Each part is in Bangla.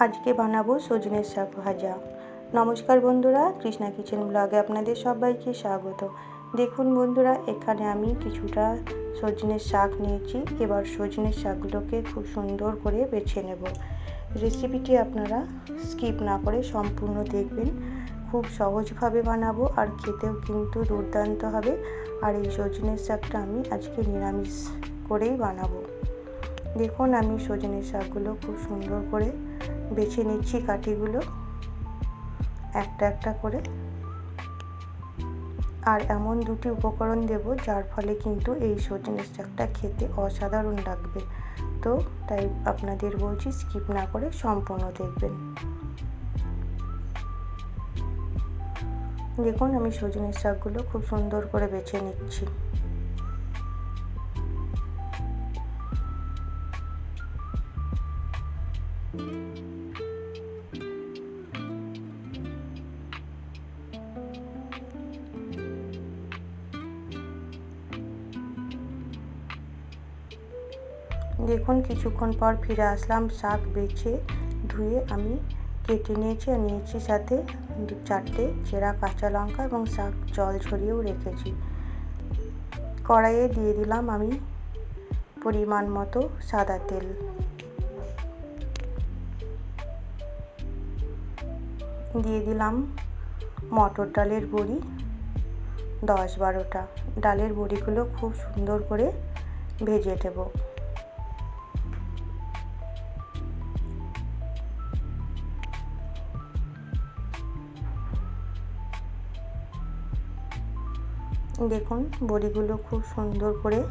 আজকে বানাবো সজনের শাক ভাজা। নমস্কার বন্ধুরা, কৃষ্ণা কিচেন ব্লগে আপনাদের সবাইকে স্বাগত। দেখুন বন্ধুরা, এখানে আমি কিছুটা সজনের শাক নিয়েছি। এবার সজনের শাকগুলোকে খুব সুন্দর করে বেছে নেব। রেসিপিটি আপনারা স্কিপ না করে সম্পূর্ণ দেখবেন। খুব সহজভাবে বানাবো আর খেতেও কিন্তু দুর্দান্ত হবে। আর এই সজনের শাকটা আমি আজকে নিরামিষ করেই বানাবো। দেখুন, আমি সজনের শাকগুলো খুব সুন্দর করে বেছে নিচ্ছি কাঠিগুলো। একটা একটা করে। আর এমন দুটি উপকরণ দেব, যার ফলে কিন্তু এই সজনের শাকটা খেতে অসাধারণ লাগবে। তো তাই আপনাদের বলছি, স্কিপ না করে সম্পূর্ণ দেখবেন। দেখুন, আমি সজনের শাকগুলো খুব সুন্দর করে বেছে নিচ্ছি। দেখুন, কিছুক্ষণ পর ফিরে আসলাম, শাক বেছে ধুয়ে আমি কেটে নিয়েছি আর নিয়েছি সাথে দু চারটে চেরা কাঁচা লঙ্কা এবং শাক, জল ছড়িয়েও রেখেছি। কড়াইয়ে দিয়ে দিলাম আমি পরিমাণ মতো সাদা তেল। দিয়ে দিলাম মটর ডালের বড়ি, দশ বারোটা। ডালের বড়িগুলো খুব সুন্দর করে ভেজে দেব দেখুন, বড়িগুলো খুব সুন্দর করে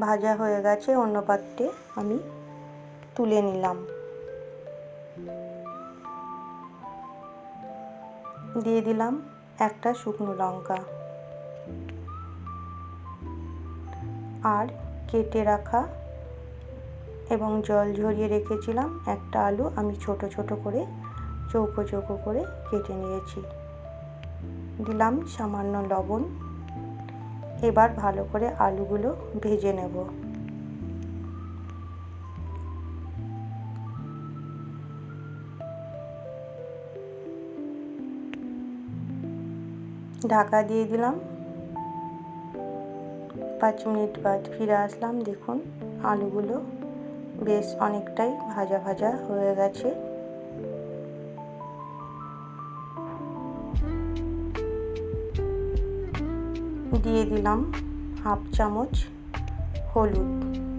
ভাজা হয়ে গেছে। অন্য পাত্রে আমি তুলে নিলাম। দিয়ে দিলাম একটা শুকনো লঙ্কা। আর কেটে রাখা এবং জল ঝরিয়ে রেখেছিলাম একটা আলু আমি ছোট ছোট করে চৌকো চৌকো করে কেটে নিয়েছি। দিলাম সামান্য লবণ। এবার ভালো করে আলুগুলো ভেজে নেব। ঢাকা দিয়ে দিলাম। পাঁচ মিনিট বাদ ফিরে আসলাম, দেখুন আলুগুলো বেশ অনেকটাই ভাজা ভাজা হয়ে গেছে। দিয়ে দিলাম হাফ চামচ হলুদ।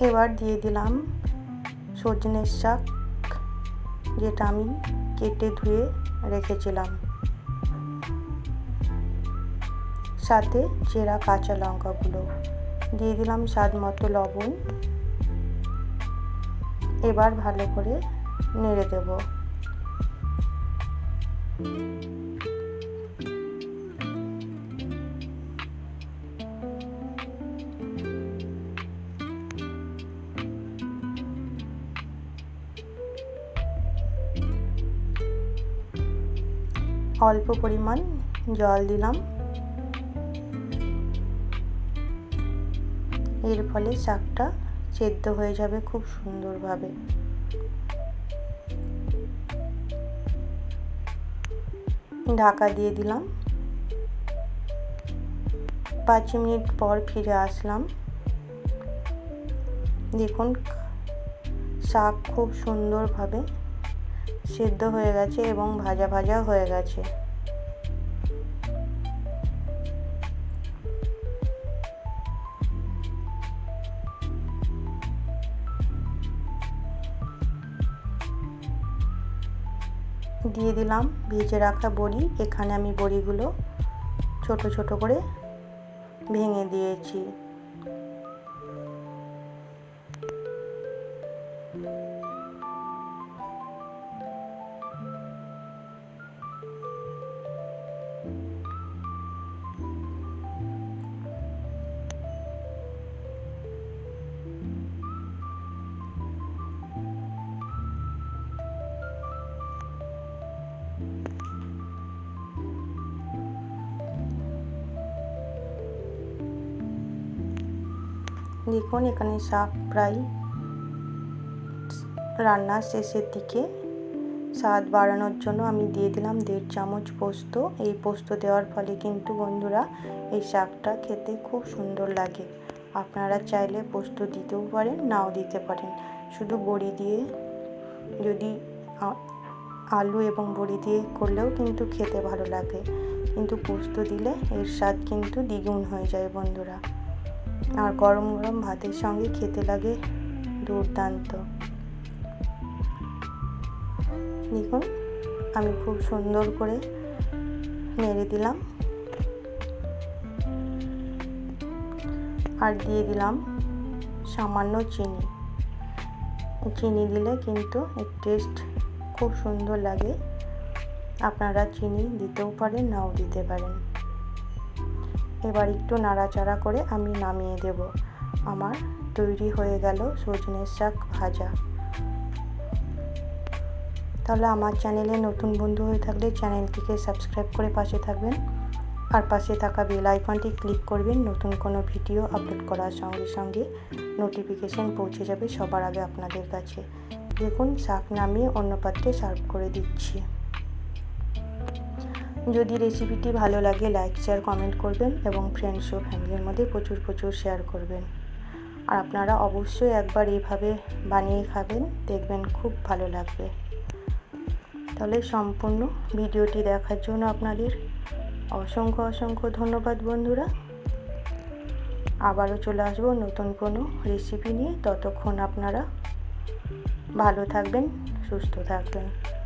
এবার দিয়ে দিলাম সজনের শাক, যেটা আমি কেটে ধুয়ে রেখেছিলাম। সাথে চেরা কাঁচা লঙ্কাগুলো। দিয়ে দিলাম স্বাদ মতো লবণ। এবার ভালো করে নেড়ে দেব। অল্প পরিমাণ জল দিলাম। এর ফলে শাকটা সেদ্ধ হয়ে যাবে খুব সুন্দরভাবে। ঢাকা দিয়ে দিলাম। পাঁচ মিনিট পর ফিরে আসলাম। দেখুন, শাক খুব সুন্দরভাবে সেদ্ধ হয়ে গেছে এবং ভাজা ভাজা হয়ে গেছে। দিয়ে দিলাম, ভেজে রাখা বড়ি। এখানে আমি বড়িগুলো ছোট ছোট করে ভেঙে দিয়েছি। দেখুন এখানে শাক প্রায় রান্নার শেষের দিকে। স্বাদ বাড়ানোর জন্য আমি দিয়ে দিলাম দেড় চামচ পোস্ত। এই পোস্ত দেওয়ার ফলে কিন্তু বন্ধুরা এই শাকটা খেতে খুব সুন্দর লাগে। আপনারা চাইলে পোস্ত দিতেও পারেন, নাও দিতে পারেন। শুধু বড়ি দিয়ে যদি আলু এবং বড়ি দিয়ে করলেও কিন্তু খেতে ভালো লাগে। কিন্তু পোস্ত দিলে এর স্বাদ কিন্তু দ্বিগুণ হয়ে যায় বন্ধুরা। আর গরম গরম ভাতের সঙ্গে খেতে লাগে দুর্দান্ত। দেখুন, আমি খুব সুন্দর করে নেড়ে দিলাম। আর দিয়ে দিলাম সামান্য চিনি। চিনি দিলে কিন্তু এর টেস্ট খুব সুন্দর লাগে। আপনারা চিনি দিতেও পারেন, নাও দিতে পারেন। এবার একটু নাড়াচাড়া করে আমি নামিয়ে দেব। আমার তৈরি হয়ে গেল সজনের শাক ভাজা। তাহলে আমার চ্যানেলে নতুন বন্ধু হয়ে থাকলে চ্যানেলটিকে সাবস্ক্রাইব করে পাশে থাকবেন। আর পাশে থাকা বেল আইকনটি ক্লিক করবেন। নতুন কোনো ভিডিও আপলোড করার সঙ্গে সঙ্গে নোটিফিকেশান পৌঁছে যাবে সবার আগে আপনাদের কাছে। দেখুন, শাক নামিয়ে অন্য পাত্রে সার্ভ করে দিচ্ছি। যদি রেসিপিটি ভালো লাগে লাইক শেয়ার কমেন্ট করবেন এবং ফ্রেন্ডস ও ফ্যামিলির মধ্যে প্রচুর প্রচুর শেয়ার করবেন। আর আপনারা অবশ্যই একবার এইভাবে বানিয়ে খাবেন, দেখবেন খুব ভালো লাগবে। তাহলে সম্পূর্ণ ভিডিওটি দেখার জন্য আপনাদের অসংখ্য অসংখ্য ধন্যবাদ বন্ধুরা। আবারও চলে আসব নতুন কোনো রেসিপি নিয়ে। ততক্ষণ আপনারা ভালো থাকবেন, সুস্থ থাকবেন।